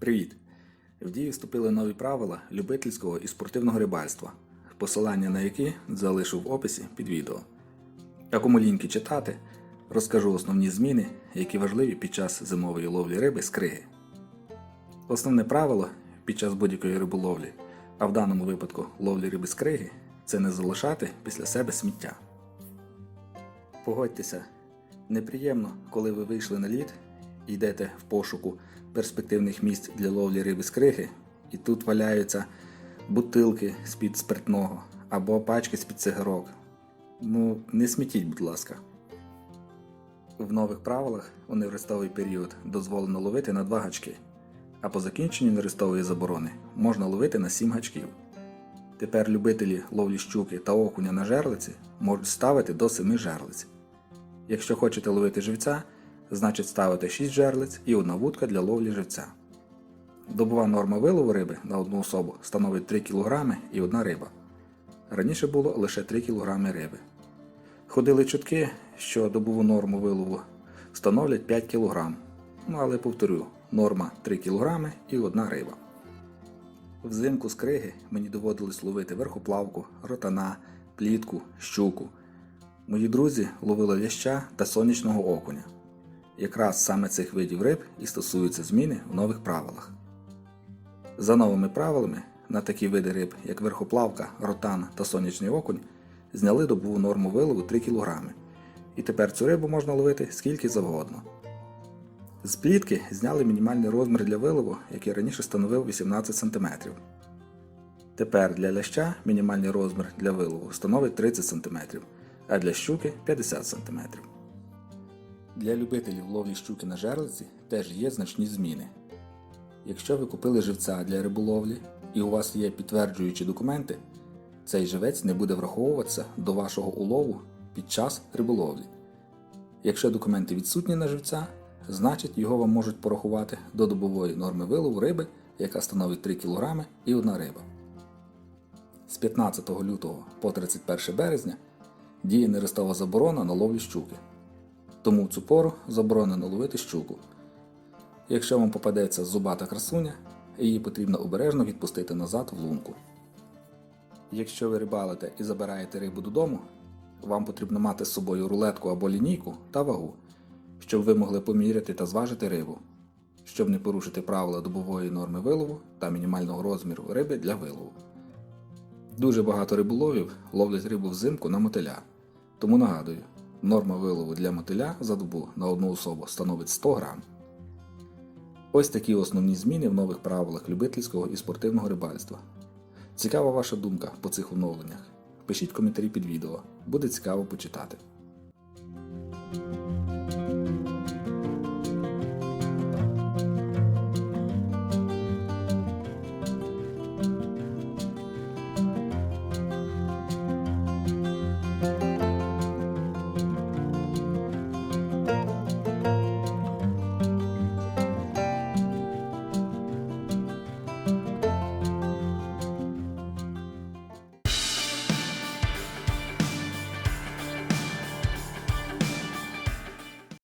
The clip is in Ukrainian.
Привіт! В дію вступили нові правила любительського і спортивного рибальства, посилання на які залишу в описі під відео. А кому ліньки читати, розкажу основні зміни, які важливі під час зимової ловлі риби з криги. Основне правило під час будь-якої риболовлі, а в даному випадку ловлі риби з криги, це не залишати після себе сміття. Погодьтеся, неприємно, коли ви вийшли на лід йдете в пошуку перспективних місць для ловлі риби з криги, і тут валяються бутилки з-під спиртного або пачки з-під цигарок. Ну, не смітіть, будь ласка. В нових правилах у нерестовий період дозволено ловити на 2 гачки, а по закінченню нерестової заборони можна ловити на 7 гачків. Тепер любителі ловлі щуки та окуня на жерлиці можуть ставити до 7 жерлиць. Якщо хочете ловити живця, значить ставити 6 жерлиць і одна вудка для ловлі живця. Добова норма вилову риби на одну особу становить 3 кг і одна риба. Раніше було лише 3 кг риби. Ходили чутки, що добову норму вилову становлять 5 кг. Ну але повторю, норма 3 кг і одна риба. Взимку з криги мені доводилось ловити верхоплавку, ротана, плітку, щуку. Мої друзі ловили ляща та сонячного окуня. Якраз саме цих видів риб і стосуються зміни в нових правилах. За новими правилами на такі види риб, як верхоплавка, ротан та сонячний окунь, зняли добову норму вилову 3 кг. І тепер цю рибу можна ловити скільки завгодно. З плітки зняли мінімальний розмір для вилову, який раніше становив 18 см. Тепер для ляща мінімальний розмір для вилову становить 30 см, а для щуки 50 см. Для любителів ловлі щуки на жерлиці теж є значні зміни. Якщо ви купили живця для риболовлі і у вас є підтверджуючі документи, цей живець не буде враховуватися до вашого улову під час риболовлі. Якщо документи відсутні на живця, значить його вам можуть порахувати до добової норми вилову риби, яка становить 3 кг і одна риба. З 15 лютого по 31 березня діє нерестова заборона на ловлю щуки. Тому в цю пору заборонено ловити щуку. Якщо вам попадеться зубата красуня, її потрібно обережно відпустити назад в лунку. Якщо ви рибалите і забираєте рибу додому, вам потрібно мати з собою рулетку або лінійку та вагу, щоб ви могли поміряти та зважити рибу, щоб не порушити правила добової норми вилову та мінімального розміру риби для вилову. Дуже багато риболовів ловлять рибу взимку на мотиля. Тому нагадую, Норма вилову для мотиля за добу на одну особу становить 100 грам. Ось такі основні зміни в нових правилах любительського і спортивного рибальства. Цікава ваша думка по цих оновленнях. Пишіть коментарі під відео, буде цікаво почитати.